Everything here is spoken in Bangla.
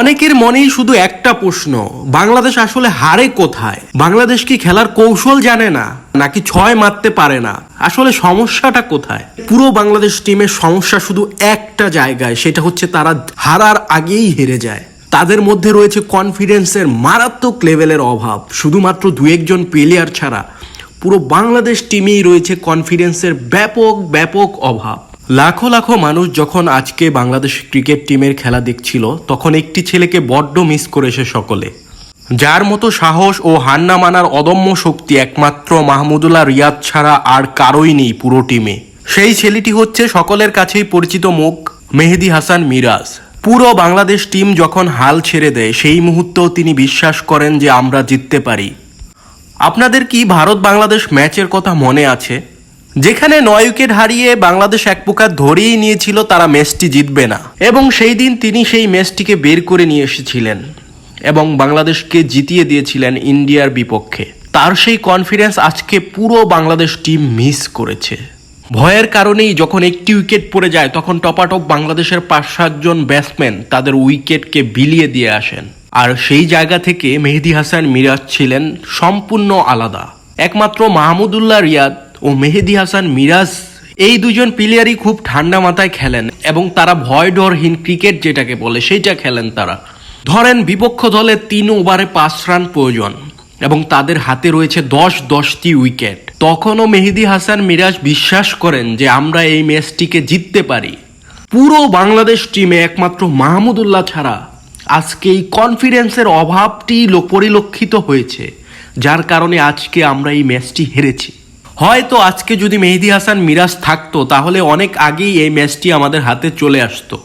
অনেকের মনেই শুধু একটা প্রশ্ন, বাংলাদেশ আসলে হারে কোথায়? বাংলাদেশ কি খেলার কৌশল জানে না, নাকি ছয় মারতে পারে না? আসলে সমস্যাটা কোথায়? পুরো বাংলাদেশ টিমের সমস্যা শুধু একটা জায়গায়, সেটা হচ্ছে তারা হারার আগেই হেরে যায়। তাদের মধ্যে রয়েছে কনফিডেন্সের মারাত্মক লেভেলের অভাব। শুধুমাত্র দু একজন প্লেয়ার ছাড়া পুরো বাংলাদেশ টিমেই রয়েছে কনফিডেন্সের ব্যাপক ব্যাপক অভাব। লাখো লাখো মানুষ যখন আজকে বাংলাদেশ ক্রিকেট টিমের খেলা দেখছিল, তখন একটি ছেলেকে বড্ড মিস করেছে সকলে। যার মতো সাহস ও হান্না মানার অদম্য শক্তি একমাত্র মাহমুদুল্লাহ রিয়াদ ছাড়া আর কারোই নেই পুরো টিমে। সেই ছেলেটি হচ্ছে সকলের কাছেই পরিচিত মুখ, মেহেদি হাসান মিরাজ। পুরো বাংলাদেশ টিম যখন হাল ছেড়ে দেয়, সেই মুহূর্তেও তিনি বিশ্বাস করেন যে আমরা জিততে পারি। আপনাদের কি ভারত বাংলাদেশ ম্যাচের কথা মনে আছে? যেখানে নয় উইকেট হারিয়ে বাংলাদেশ এক প্রকার ধরেই নিয়েছিল তারা ম্যাচটি জিতবে না। এবং সেই দিন তিনি সেই ম্যাচটিকে বের করে নিয়ে এসেছিলেন এবং বাংলাদেশকে জিতিয়ে দিয়েছিলেন ইন্ডিয়ার বিপক্ষে। তার সেই কনফিডেন্স আজকে পুরো বাংলাদেশ টিম মিস করেছে। ভয়ের কারণেই যখন একটি উইকেট পড়ে যায়, তখন টপাটপ বাংলাদেশের পাঁচ সাতজন ব্যাটসম্যান তাদের উইকেটকে বিলিয়ে দিয়ে আসেন। আর সেই জায়গা থেকে মেহেদি হাসান মিরাজ ছিলেন সম্পূর্ণ আলাদা। একমাত্র মাহমুদুল্লাহ রিয়াদ ও মেহেদি হাসান মিরাজ, এই দুজন প্লেয়ারই খুব ঠান্ডা মাথায় খেলেন এবং তারা ভয় ডরহীন ক্রিকেট যেটাকে বলে সেইটা খেলেন তারা। ধরেন বিপক্ষ দলে তিন ওভারে পাঁচ রান প্রয়োজন এবং তাদের হাতে রয়েছে দশ, দশটি উইকেট তখনও মেহেদি হাসান মিরাজ বিশ্বাস করেন যে আমরা এই ম্যাচটিকে জিততে পারি। পুরো বাংলাদেশ টিমে একমাত্র মাহমুদুল্লাহ ছাড়া আজকে এই কনফিডেন্সের অভাবটি পরিলক্ষিত হয়েছে, যার কারণে আজকে আমরা এই ম্যাচটি হেরেছি। হয়তো আজকে যদি মেহেদি হাসান মিরাজ থাকতো, তাহলে অনেক আগেই এই ম্যাচটি আমাদের হাতে চলে আসতো।